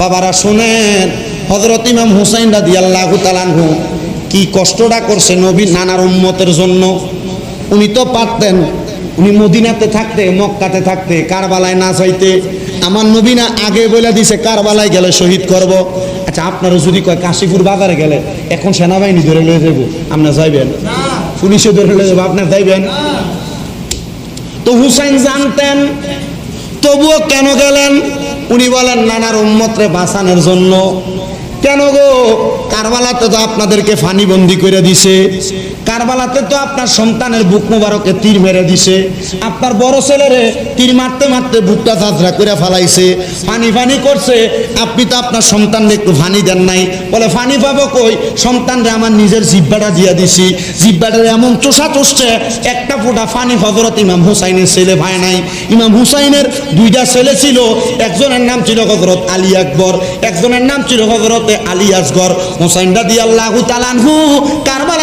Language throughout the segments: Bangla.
বাবারা শোনেন হজরত ইমাম হুসাইন রাদি আল্লাহ তালানহু কি কষ্টটা করছে নবী নানার উম্মতের জন্য। উনি তো পারতেন উনি মদিনাতে থাকতে মক্কাতে থাকতে কারবালায় না চাইতে আমার নবী না আগে বলে দিছে কারবালায় গেলে শহীদ করব। আচ্ছা আপনারও যদি কয় কাশীপুর বাজারে গেলে এখন সেনাবাহিনী ধরে লয়ে যাব আপনার যাইবেন? পুলিশে ধরে লয়ে যাব আপনার যাইবেন? তো হুসাইন জানতেন তবুও কেন গেলেন? উনি বলেন, নানার উম্মতরে বাঁচানোর জন্য। কেন গো? কারবালাতে তো আপনাদেরকে ফানি ফানিবন্দি করে দিছে। কারবালাতে তো আপনার সন্তানের বুক মুবারকে তীর মেরে দিছে। আপনার বড় ছেলেরে তীর মারতে মারতে বুকটা যাত্রা করে ফালাইছে। ফানি ফানি করছে। আপনি তো আপনার সন্তানকে একটু ফানি দেন নাই। বলে, ফানি পাবো কই? সন্তানরে আমার নিজের জিব্বাটা দিয়া দিছি। জিব্বাটার এমন চোষা চষছে, একটা ফোঁটা ফানি হজরত ইমাম হুসাইনের ছেলে ভাই নাই। ইমাম হুসাইনের দুইটা ছেলে ছিল। একজনের নাম ছিল হজরত আলী আকবর, একজনের নাম ছিল হজরতে আলী আসগর। হুসাইন রাদি আল্লাহ তালানহু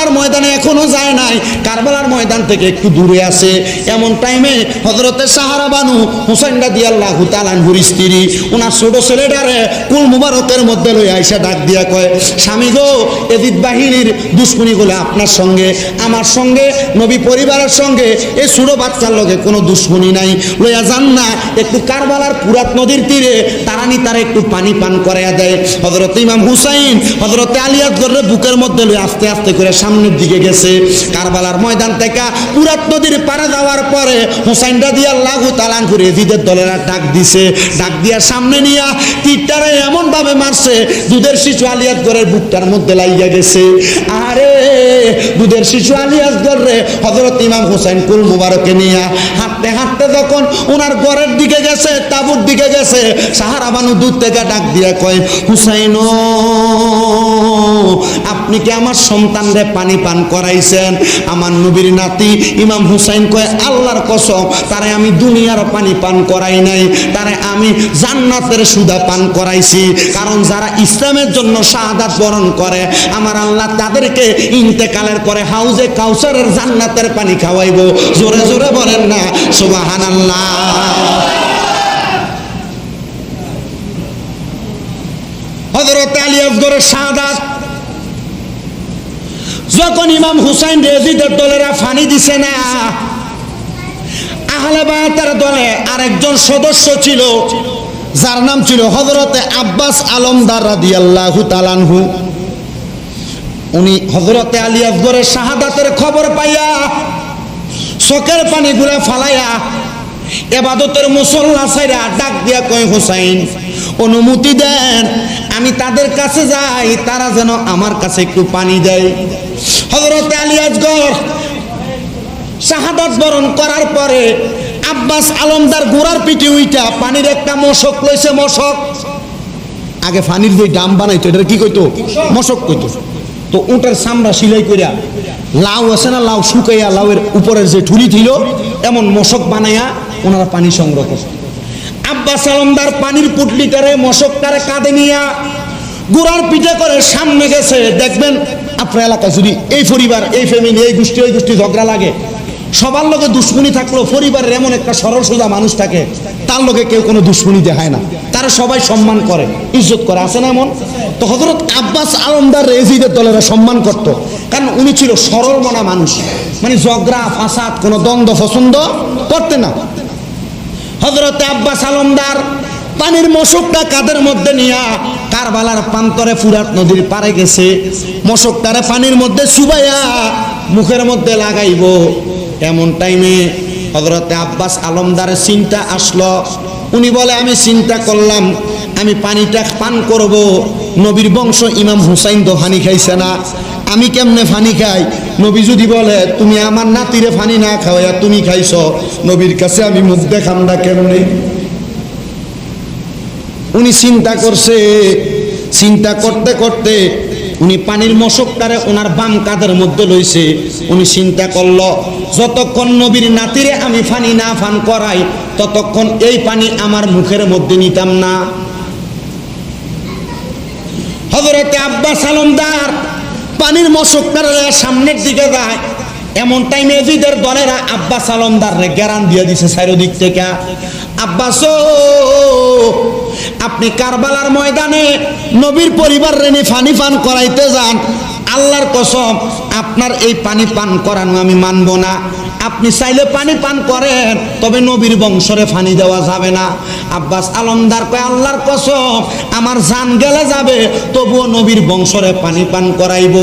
কারবালার ময়দানে এখনও যায় নাই। কারবালার ময়দান থেকে একটু দূরে আছে। এমন টাইমে হজরতে সাহারা বানু হুসাইন রাদি আল্লাহ তালানহুর স্ত্রী ওনার ছোট ছেলেটারে কুল মুবারকের মধ্যে লই আইসা ডাক দিয়া কয়, স্বামী গো এদিত বাহিনীর দুশ্মনী গুলো আপনার সঙ্গে। আমার সঙ্গে, নবী পরিবারের সঙ্গে এই ছোট বাচ্চার লগে কোনো দুশ্মনী নাই। লইয়া যান না, একটু কারবালার পুরাত নদীর তীরে তারানি তারা একটু পানি পান করাইয়া দেয়। হজরত ইমাম হুসাইন হজরত আলিয়াত করে বুকের মধ্যে লই আস্তে আস্তে করে সামনের দিকে গেছে। কারবালার ময়দান থেকে পুরাত নদীর পারে যাওয়ার পরে হুসাইন রাদি আল্লাহ তালান করে এজিদের দলেরা ডাক দিছে। ডাক দিয়া সামনে নিয়া তীরটারে এমন ভাবে মারছে, দুধের শিশু আলিয়াত ঘরের বুকটার মধ্যে লাইয়া গেছে। আরে, দুধের শিশু আলিয়াত ঘরে হজরত ইমাম হুসাইন কুল মুবারকে নিয়া হাঁটতে হাঁটতে যখন ওনার ঘরের দিকে গেছে, তাবুর দিকে গেছে, সাহারা বানু দুধ থেকে ডাক দিয়া কয়, হুসাইন আপনি কি আমার সন্তানরে পানি পান করাইছেন? আমার নবীর নাতি ইমাম হুসাইন কয়, আল্লাহর কসম, তারে আমি দুনিয়ার পানি পান করাই নাই, তারে আমি জান্নাতের সুদা পান করাইছি। কারণ যারা ইসলামের জন্য শাহাদাত বরণ করে, আমার আল্লাহ তাদেরকে ইন্তেকালের পরে হাউজে কাউসারের জান্নাতের পানি খাওয়াইবো। জোরে জোরে বলেন না সুবাহান আল্লাহ হজরত আলী আসগরের শাহাদাত যখন ইমাম হুসাইন রেজিদের দলেরা ফানি দিছে না, আহলে বায়াতের দলে আরেকজন সদস্য ছিল, যার নাম ছিল হজরতে আব্বাস আলমদার রাদিয়াল্লাহু তালানহু উনি হজরতে আলী আকবরের শাহাদাতের খবর পাইয়া চোখের পানিগুলা ফালাইয়া এবাদতের মুসল্লা সাইরা ডাক দিয়া কয়, হুসাইন, অনুমতি দেন, আমি তাদের কাছে যাই, তারা যেন আমার কাছে একটু পানি দেয়। হজরত আলী আজগর শাহাদাত বরণ করার পরে আব্বাস আলমদার গোড়ার পিঠে উইটা পানির একটা মশক লইছে, মশক। আগে পানির যে ডাম বানাইতো এটা কি কইতো? মশক কইতো। তো উটের সামরা সিলাই করিয়া লাউ আছে না, লাউ শুকাইয়া লাউয়ের উপরের যে ঠুলি ছিল এমন মশক বানাইয়া ওনারা পানি সংগ্রহ করছে। আব্বাস আলমদার পানির পুটলিটারে মশকটারে কাঁধে নিয়া গোড়ার পিঠে করে সামনে গেছে। দেখবেন আপনার এলাকায় যদি এই পরিবার, এই ফ্যামিলি এই গোষ্ঠী, ওই গোষ্ঠী ঝগড়া লাগে, সবার লোকে দুশ্মনী থাকলেও পরিবারের এমন একটা সরল সোজা মানুষ থাকে, তার লোকে কেউ কোনো দুশ্মনী দেখায় না। তারা সবাই সম্মান করে, ইজ্জত করে, আছে না এমন? তো হজরত আব্বাস আলমদার রেজিদের দলেরা সম্মান করত, কারণ উনি ছিল সরল মনা মানুষ। মানে ঝগড়া, ফাসাদ, কোনো দ্বন্দ্ব, পছন্দ করতে না। হজরত আব্বাস আলমদার পানির মশকটা কাদের মধ্যে নিয়া কারবালার প্রান্তরে ফুরাত নদীর পারে গেছে? মশকটারে পানির মধ্যে চুবাইয়া মুখের মধ্যে লাগাইব। এমন টাইমে হজরতে আব্বাস আলমদারের চিন্তা আসলো। উনি বলে, আমি চিন্তা করলাম, আমি পানিটা পান করব। নবীর বংশ ইমাম হুসাইন তো ফানি খাইছে না। আমি কেমনে ফানি খাই? নবী যদি বলে, তুমি আমার নাতিরে ফানি না খাওয়াইয়া তুমি খাইছ, নবীর কাছে আমি মুখ দেখাম না কেমনে? উনি চিন্তা করছে, চিন্তা করতে করতে উনি পানির মশকটারে ওনার বাম কাঁধের মধ্যে লইছে। উনি চিন্তা করল, যতক্ষণ নবীর নাতিরে আমি ফানি না ফান করাই, ততক্ষণ এই পানি আমার মুখের মধ্যে নিতাম না। হজরতে আব্বাস আলমদার পানির মশকটারে সামনের দিকে যায়। এমন টাইমে এজিদের দলেরা আব্বাস আলমদার গ্যারান দিয়ে দিছে চারিদিক থেকে। আব্বাস আপনি কারবালার ময়দানে নবীর পরিবার রেনে ফানি ফান করাইতে যান। আল্লাহর কসম, আপনার এই পানি পান করানো আমি মানব না। আপনি চাইলে পানি পান করেন, তবে নবীর বংশরে পানি দেওয়া যাবে না। আব্বাস আলমদার কয়, আল্লাহর কসম, আমার জান গেলে যাবে, তবুও নবীর বংশরে পানি পান করাইব।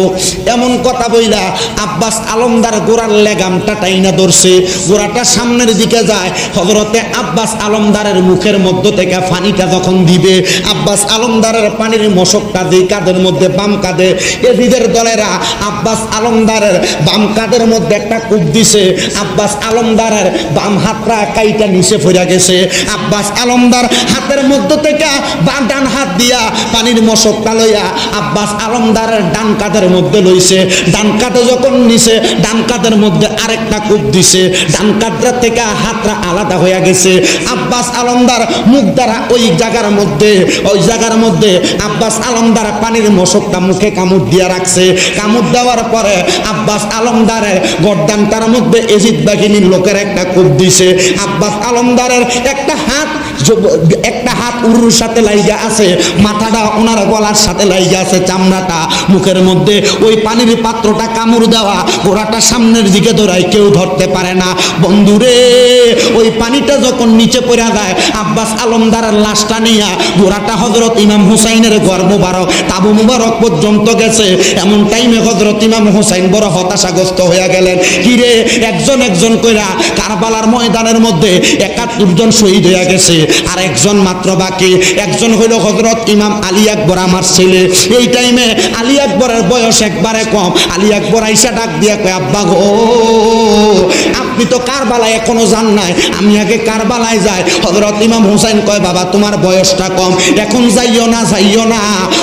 এমন কথা বইলা আব্বাস আলমদার গোড়ার লেগামটা টাইনা ধরছে। গোড়াটা সামনের দিকে যায় হজরতে আব্বাস আলমদারের মুখের মধ্য থেকে পানিটা যখন দিবে, আব্বাস আলমদারের পানির মশকটা দিই কাদের মধ্যে বাম কাঁধে, এদিদের দলেরা আব্বাস আলমদারের বাম কাঁধের মধ্যে একটা কূপ দিছে। আব্বাস আলমদারের বাম হাতটা কাইটা নিচে ফিরে গেছে। আব্বাস আলমদার হাতের মধ্য থেকে বা ডান দিয়া পানির মশকটা লইয়া আব্বাস আলমদারের ডান কাঁধের মধ্যে লইছে। ডান কাঁধে যখন নিছে, ডান কাঁধের মধ্যে আরেকটা কূপ দিছে। ডান কাঁধটা থেকে হাতটা আলাদা হয়ে গেছে। আব্বাস আলমদার মুখ দ্বারা ওই জায়গার মধ্যে, ওই জায়গার মধ্যে আব্বাস আলমদার পানির মশকটা মুখে কামড় দিয়া রাখছে। কামড় দেওয়ার পরে আব্বাস আলমদারের গর্দানটার মধ্যে এজিদ বাহিনীর লোকের একটা কূপ দিছে। আব্বাস আলমদারের একটা হাত একটা হাত উরুর সাথে লাইগা আছে, মাথাটা ওনার গলার সাথে লাইগা আছে, চামড়াটা মুখের মধ্যে ওই পানির পাত্রটা কামড় দেওয়া, গোড়াটা সামনের দিকে দৌড়ায় কেউ ধরতে পারে না। বন্ধুরে, ওই পানিটা যখন নিচে পড়া যায়, আব্বাস আলমদারের লাশটা নিয়া গোড়াটা হজরত ইমাম হুসাইনের ঘর মুবারক, তাবু মুবারক পর্যন্ত গেছে। এমন টাইমে হজরত ইমাম হুসাইন বড় হতাশাগ্রস্ত হয়ে গেলেন। কিরে, একজন একজন কইরা কারবালার ময়দানের মধ্যে একাত্তর জন শহীদ হয়ে গেছে। আর একজন মাত্র বাকি। একজন হইল হজরত ইমাম আলী আকবর আমার ছেলে। এই টাইমে আলী আকবরের বয়স একবারে কম। আলী আকবর আইসা ডাক দিয়া কয়, আব্বা গো, আপনি তো কারবালায় এখনও যান নাই। আমি আগে কারবালায় যাই। হজরত ইমাম হুসাইন কয়, বাবা, তোমার বয়সটা কম। এখন যাইও না যাইও না।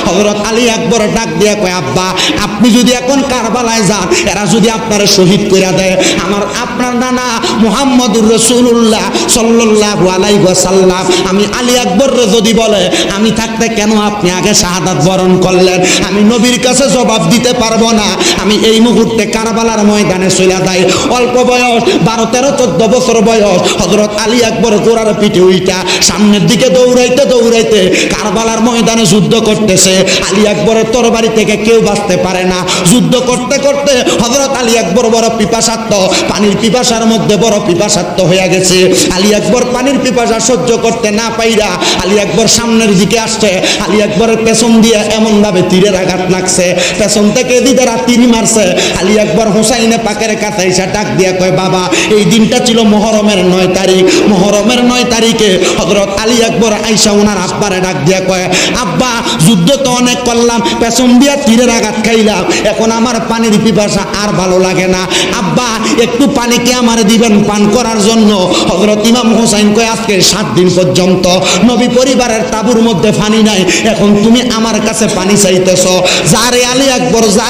হজরত আলী আকবর ডাক দিয়া কয়, আব্বা, আপনি যদি এখন কারবালায় যান, এরা যদি আপনার শহীদ করে দেয়, আমার, আপনার নানা মুহাম্মদুর রসুল্লাহ সাল্লাল্লাহু আলাইহি ওয়াসাল্লাম, আমি আলী আকবর যদি বলে, আমি থাকতে কেন আপনি আগে শাহাদাত বরণ করলেন? আমি নবীর কাছে জবাব দিতে পারব না। আমি এই মুহূর্তে কারবালার ময়দানে চলে যাই। অল্প বয়স, বারো, তেরো, চোদ্দ বছর বয়স। হজরত আলী আকবর গোড়ার পিঠে উইটা সামনের দিকে দৌড়াইতে দৌড়াইতে কারবালার ময়দানে যুদ্ধ করতেছে। আলী আকবরের তরবারি থেকে কেউ বাঁচতে পারে না। যুদ্ধ করতে করতে হজরত আলী আকবর বড় পিপাসাত্ম পানির পিপাসার মধ্যে বড় পিপাসাত্ম হয়ে গেছে। আলী আকবর পানির পিপাসা সহ্য করতে না পাইরা আলী আকবর সামনের দিকে আসছে। আলী আকবরের পেছন দিয়ে এমন ভাবে তীরের আঘাত লাগছে। পেছন থেকে দিদারা তীর মারছে। আলী আকবর হোসাইনে পাকের কাছে এসে ডাক দিয়ে কয়, বাবা, এই দিনটা ছিল মহরমের নয় তারিখ। মহরমের নয় তারিখে হজরত আলী আকবর আইসা ওনার আব্বারে ডাক দিয়ে কয়, আব্বা, যুদ্ধ তো অনেক করলাম, পেছন দিয়া তীরের আঘাত খাইলাম। এখন আমার পানির পিপাসা আর ভালো লাগে না। আব্বা, একটু পানি কি আমার দিবেন পান করার জন্য। হজরত ইমাম হোসাইন কয়, আজকে সাত দিন পর্যন্ত নবী পরিবারের তাবুর মধ্যে পানি নাই। এখন তুমি আমার কাছে পানি চাইতেছ। যা রে আলী আকবর, যা।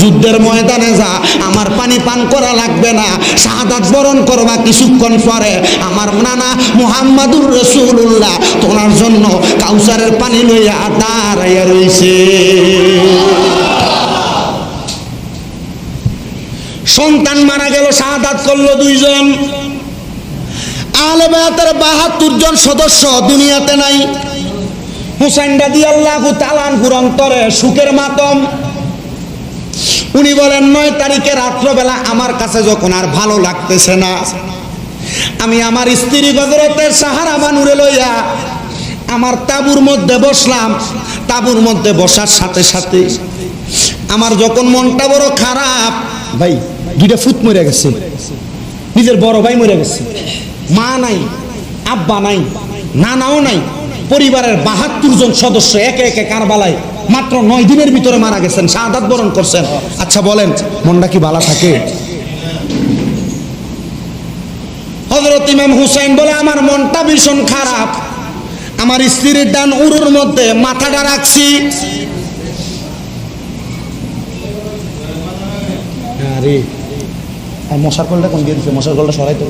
যুদ্ধের ময়দানে যা। আমার পানি পান করা লাগবে না। শাহাদাত বরণ করবা কিছুক্ষণ পরে। আমার নানা মুহাম্মাদুর রসুল্লাহ তোমার জন্য কাউসারের পানি লইয়া দাঁড়াইয়া রইছে। সন্তান মারা গেল, শাহাদাত করল দুইজন। বায়াতের বাহাত্তর জন সদস্য দুনিয়াতে নাই। হুসাইন রাদি আল্লাহ তালানপুর অন্তরে সুখের মাতম। উনি বলেন, নয় তারিখে রাত্রবেলা আমার কাছে যখন আর ভালো লাগতেছে না, আমি আমার স্ত্রী গজরতের সাহারা বানুরে লইয়া আমার তাবুর মধ্যে বসলাম। তাবুর মধ্যে বসার সাথে সাথে আমার যখন মনটা বড় খারাপ, ভাই, দুইটা ফুট মরে গেছে। নিজের বড় ভাই মরে গেছে। মা নাই, আব্বা নাই, নানাও নাই। পরিবারের বাহাত্তর জন সদস্য একে একে কারবালায় মাত্র নয় দিনের ভিতরে মারা গেছেন, শাহাদাত বরণ করছেন। আচ্ছা বলেন, মনটা কি বালা থাকে? হজরত ইমাম হুসাইন বলে, আমার মনটা ভীষণ খারাপ। আমার স্ত্রীর ডান উরুর মধ্যে মাথাটা রাখছি। আরে মশার কলটা কোন দিয়ে দিচ্ছে মশার কলটা সরাই তো।